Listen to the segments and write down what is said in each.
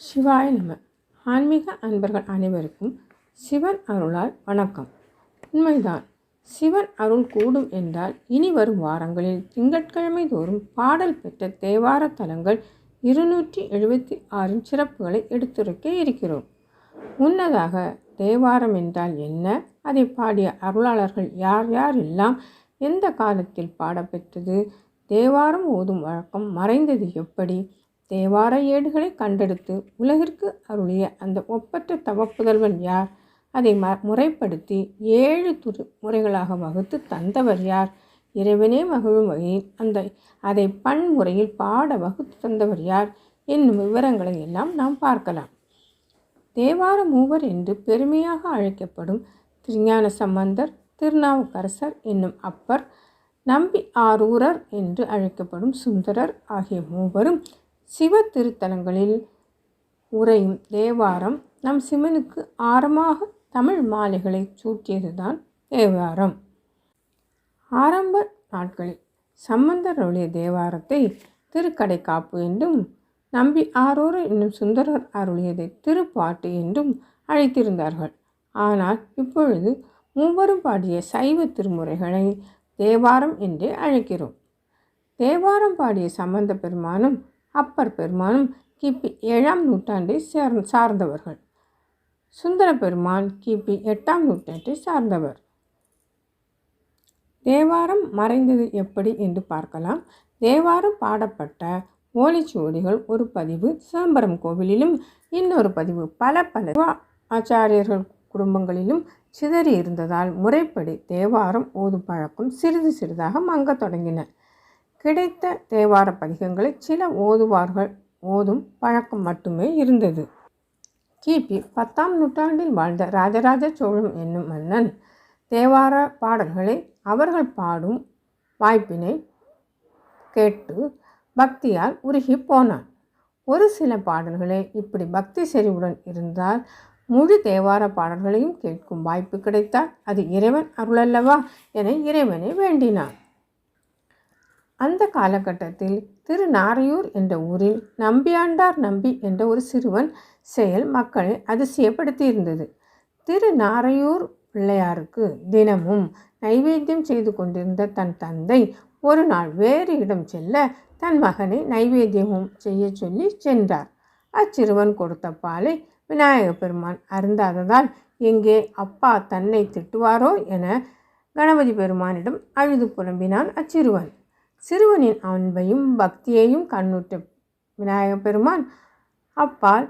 சிவாய நம ஆன்மீக அன்பர்கள் அனைவருக்கும் சிவன் அருளால் வணக்கம். உண்மைதான் சிவன் அருள் கூடும் என்றால் இனி வரும் வாரங்களில் திங்கட்கிழமை தோறும் பாடல் பெற்ற தேவார தலங்கள் இருநூற்றி எழுபத்தி ஆறின் சிறப்புகளை எடுத்துரைக்க இருக்கிறோம். முன்னதாக தேவாரம் என்றால் என்ன? அதை பாடிய அருளாளர்கள் யார் யார் எல்லாம்? எந்த காலத்தில் பாடப்பெற்றது? தேவாரம் ஓதும் வழக்கம் மறைந்தது எப்படி? தேவார ஏடுகளை கண்டெடுத்து உலகிற்கு அருளிய அந்த ஒப்பற்ற தவப்புதல்வன் யார்? அதை ம முறைப்படுத்தி ஏழு துரு முறைகளாக வகுத்து தந்தவர் யார்? இறைவனே மகிழும் வகையில் அந்த அதை பன்முறையில் பாட வகுத்து தந்தவர் யார்? என்னும் விவரங்களை எல்லாம் நாம் பார்க்கலாம். தேவார மூவர் என்று பெருமையாக அழைக்கப்படும் திருஞான சம்பந்தர் திருநாவுக்கரசர் என்னும் அப்பர் நம்பி ஆரூரர் என்று அழைக்கப்படும் சுந்தரர் ஆகிய மூவரும் சிவ திருத்தலங்களில் உரையும் தேவாரம் நம் சிவனுக்கு ஆரமாக தமிழ் மாலைகளை சூட்டியதுதான் தேவாரம். ஆரம்ப நாட்களில் சம்பந்தருடைய தேவாரத்தை திருக்கடை காப்பு என்றும் நம்பி ஆரோர் என்னும் சுந்தரர் அருளியதை திருப்பாட்டு என்றும் அழைத்திருந்தார்கள். ஆனால் இப்பொழுது மூவரும் பாடிய சைவ திருமுறைகளை தேவாரம் என்றே அழைக்கிறோம். தேவாரம் பாடிய சம்பந்த பெருமானும் அப்பர் பெருமானும் கிபி ஏழாம் நூற்றாண்டை சேர் சார்ந்தவர்கள். சுந்தர பெருமான் கிபி எட்டாம் நூற்றாண்டை சார்ந்தவர். தேவாரம் மறைந்தது எப்படி என்று பார்க்கலாம். தேவாரம் பாடப்பட்ட ஓலைச்சுவடிகள் ஒரு பதிவு சிதம்பரம் கோவிலிலும் இன்னொரு பதிவு பல பல ஆச்சாரியர்கள் குடும்பங்களிலும் சிதறி இருந்ததால் முறைப்படி தேவாரம் ஓது பழக்கம் சிறிது சிறிதாக மங்கத் தொடங்கின. கிடைத்த தேவார பதிகங்களை சில ஓதுவார்கள். ஓதும் பழக்கம் மட்டுமே இருந்தது. கிபி பத்தாம் நூற்றாண்டில் வாழ்ந்த ராஜராஜ சோழன் என்னும் மன்னன் தேவார பாடல்களை அவர்கள் பாடும் வாய்ப்பினை கேட்டு பக்தியால் உருகி போனான். ஒரு சில பாடல்களே இப்படி பக்தி செறிவுடன் இருந்தால் முழு தேவார பாடல்களையும் கேட்கும் வாய்ப்பு கிடைத்தால் அது இறைவன் அருளல்லவா என இறைவனை வேண்டினான். அந்த காலகட்டத்தில் திரு நாரையூர் என்ற ஊரில் நம்பியாண்டார் நம்பி என்ற ஒரு சிறுவன் செயல் மக்களை அதிசயப்படுத்தியிருந்தது. திரு நாரையூர் பிள்ளையாருக்கு தினமும் நைவேத்தியம் செய்து கொண்டிருந்த தன் தந்தை ஒரு நாள் வேறு இடம் செல்ல தன் மகனை நைவேத்தியமும் செய்ய சொல்லி சென்றார். அச்சிறுவன் கொடுத்த பாலை விநாயக பெருமான் அருந்தாததால் எங்கே அப்பா தன்னை திட்டுவாரோ என கணபதி பெருமானிடம் அழுது புலம்பினான் அச்சிறுவன். சிறுவனின் அன்பையும் பக்தியையும் கண்ணுற்ற விநாயக பெருமான் அப்பால்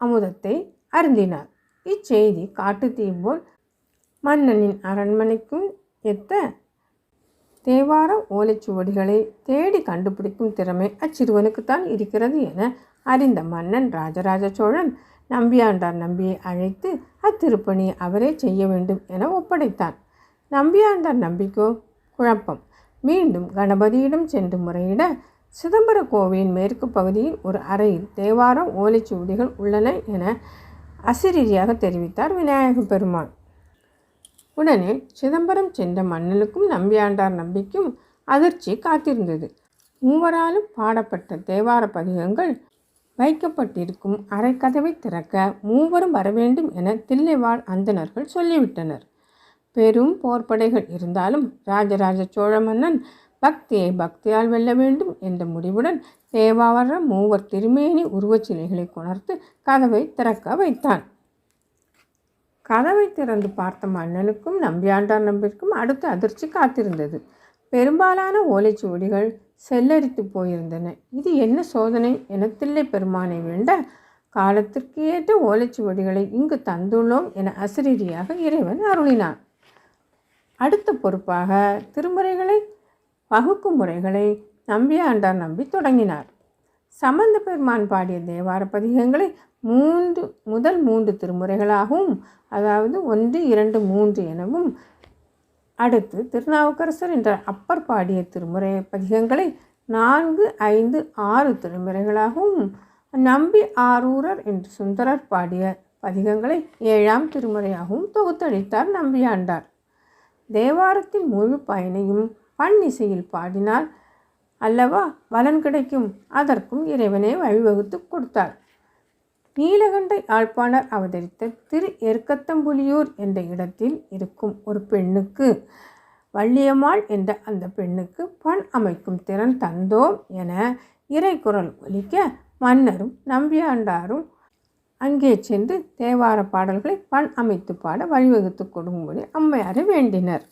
அமுதத்தை அருந்தினார். இச்செய்தி காட்டுத்தீ போல் மன்னனின் அரண்மனைக்கும் எத்த தேவார ஓலைச்சுவடிகளை தேடி கண்டுபிடிக்கும் திறமை அச்சிறுவனுக்குத்தான் இருக்கிறது என அறிந்த மன்னன் ராஜராஜ சோழன் நம்பியாண்டார் நம்பியை அழைத்து அத்திருப்பணியை அவரே செய்ய வேண்டும் என ஒப்படைத்தான். நம்பியாண்டார் நம்பிக்கோ குழப்பம். மீண்டும் கணபதியிடம் சென்று முறையிட சிதம்பர கோவிலின் மேற்கு பகுதியில் ஒரு அறையில் தேவாரம் ஓலைச்சுவடிகள் உள்ளன என அசிரீதியாக தெரிவித்தார் விநாயக பெருமான். உடனே சிதம்பரம் சென்ற மன்னனுக்கும் நம்பியாண்டார் நம்பிக்கும் அதிர்ச்சி காத்திருந்தது. மூவராலும் பாடப்பட்ட தேவார பதிகங்கள் வைக்கப்பட்டிருக்கும் அரைக்கதவை திறக்க மூவரும் வரவேண்டும் என தில்லைவாழ் அந்தணர்கள் சொல்லிவிட்டனர். பெரும் போர்ப்படைகள் இருந்தாலும் ராஜராஜ சோழ மன்னன் பக்தியை பக்தியால் வெல்ல வேண்டும் என்ற முடிவுடன் தேவாவர மூவர் திருமேனி உருவச் சிலைகளை கொணர்த்து கதவை திறக்க வைத்தான். கதவை திறந்து பார்த்த மன்னனுக்கும் நம்பியாண்டார் நம்பிற்கும் அடுத்த அதிர்ச்சி காத்திருந்தது. பெரும்பாலான ஓலைச்சுவடிகள் செல்லரித்து போயிருந்தன. இது என்ன சோதனை என தில்லை பெருமானை வேண்ட காலத்திற்கு ஏற்ற ஓலைச்சுவடிகளை இங்கு தந்துள்ளோம் என அசிரீரியாக இறைவன் அருளினான். அடுத்த பொறுப்பாக திருமுறைகளை வகுக்கும் முறைகளை நம்பியாண்டார் நம்பி தொடங்கினார். சம்பந்த பெருமான் பாடிய தேவார பதிகங்களை மூன்று முதல் மூன்று திருமுறைகளாகவும் அதாவது ஒன்று இரண்டு மூன்று எனவும் அடுத்து திருநாவுக்கரசர் என்ற அப்பர் பாடிய திருமுறை பதிகங்களை நான்கு ஐந்து ஆறு திருமுறைகளாகவும் நம்பி ஆரூரர் என்று சுந்தரர் பாடிய பதிகங்களை ஏழாம் திருமுறையாகவும் தொகுத்தளித்தார் நம்பியாண்டார் தேவாரத்தின் முழு பயனையும் பன்னிசையில் பாடினால் அல்லவா? பலன் கிடைக்கும். அதற்கும் இறைவனே வழிவகுத்து கொடுத்தார் நீலகண்ட யாழ்ப்பாணர் அவதரித்த திரு எருக்கத்தம்புலியூர் என்ற இடத்தில் இருக்கும் ஒரு பெண்ணுக்கு வள்ளியம்மாள் என்ற அந்த பெண்ணுக்கு பண் அமைக்கும் திறன் தந்தோம் என இறைக்குரல் ஒலிக்க மன்னரும் நம்பியாண்டாரும் அங்கே சென்று தேவார பாடல்களை பண் அமைத்து பாட வழிவகுத்து கொடுக்கும்படி அம்மையாரை வேண்டினர்.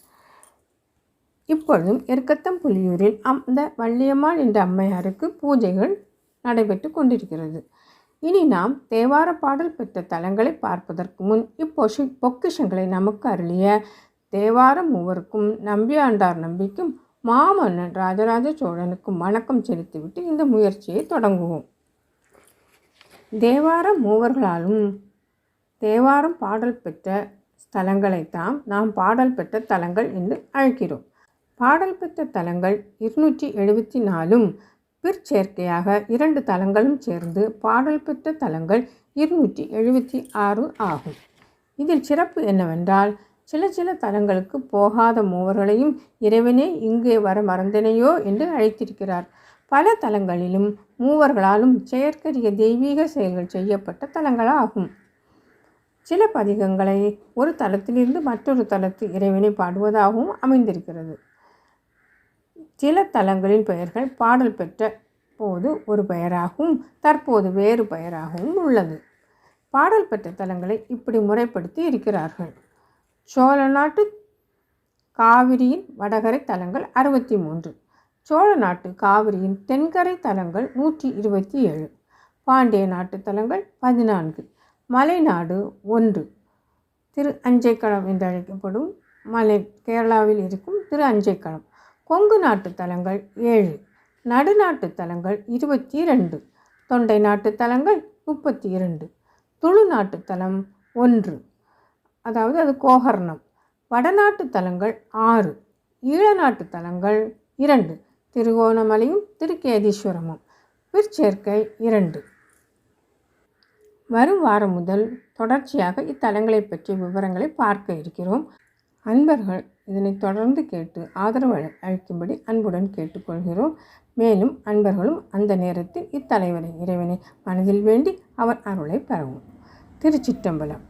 இப்பொழுதும் எருக்கத்தம் புலியூரில் அந்த வள்ளியம்மாள் என்ற அம்மையாருக்கு பூஜைகள் நடைபெற்று கொண்டிருக்கிறது. இனி நாம் தேவார பாடல் பெற்ற தலங்களை பார்ப்பதற்கு முன் இப்பொஷி பொக்கிஷங்களை நமக்கு அருளிய தேவார மூவருக்கும் நம்பியாண்டார் நம்பிக்கும் மாமன்னன் ராஜராஜ சோழனுக்கும் வணக்கம் செலுத்திவிட்டு இந்த முயற்சியை தொடங்குவோம். தேவார மூவர்களாலும் தேவாரம் பாடல் பெற்ற ஸ்தலங்களைத்தான் நாம் பாடல் பெற்ற தலங்கள் என்று அழைக்கிறோம். பாடல் பெற்ற தலங்கள் இருநூற்றி எழுபத்தி நாலும் பிற்சேர்க்கையாக இரண்டு தலங்களும் சேர்ந்து பாடல் பெற்ற தலங்கள் இருநூற்றி எழுபத்தி ஆறு ஆகும். இதில் சிறப்பு என்னவென்றால் சில சில தலங்களுக்கு போகாத மூவர்களையும் இறைவனே இங்கே வர மறந்தனையோ என்று அழைத்திருக்கிறார். பல தலங்களிலும் மூவர்களாலும் செயற்கரிய தெய்வீக செயல்கள் செய்யப்பட்ட தலங்களாகும். சில பதிகங்களை ஒரு தலத்திலிருந்து மற்றொரு தலத்து இறைவனை பாடுவதாகவும் அமைந்திருக்கிறது. சில தலங்களின் பெயர்கள் பாடல் பெற்ற போது ஒரு பெயராகவும் தற்போது வேறு பெயராகவும் உள்ளது. பாடல் பெற்ற தலங்களை இப்படி முறைப்படுத்தி இருக்கிறார்கள். சோழ நாட்டு காவிரியின் வடகரை தலங்கள் அறுபத்தி மூன்று. சோழ நாட்டு காவிரியின் தென்கரை தலங்கள் நூற்றி இருபத்தி ஏழு பாண்டிய நாட்டு தலங்கள் பதினான்கு மலைநாடு ஒன்று. திரு அஞ்சைக்களம் என்று அழைக்கப்படும் மலை கேரளாவில் இருக்கும் திரு அஞ்சைக்களம். கொங்கு நாட்டு தலங்கள் ஏழு நடுநாட்டு தலங்கள் இருபத்தி ரெண்டு தொண்டை நாட்டு தலங்கள் முப்பத்தி இரண்டு துளு நாட்டு தலம் ஒன்று. அதாவது அது கோகர்ணம். வடநாட்டு தலங்கள் ஆறு ஈழ நாட்டு தலங்கள் இரண்டு திருகோணமலையும் திருக்கேதீஸ்வரமும். பிற்சேர்க்கை இரண்டு. வரும் வாரம் முதல் தொடர்ச்சியாக இத்தலங்களை பற்றிய விவரங்களை பார்க்க இருக்கிறோம். அன்பர்கள் இதனை தொடர்ந்து கேட்டு ஆதரவு அளிக்கும்படி அன்புடன் கேட்டுக்கொள்கிறோம். மேலும் அன்பர்களும் அந்த நேரத்தில் இத்தலைவரை இறைவனை மனதில் வேண்டி அவர் அருளை பெறவும். திருச்சிற்றம்பலம்.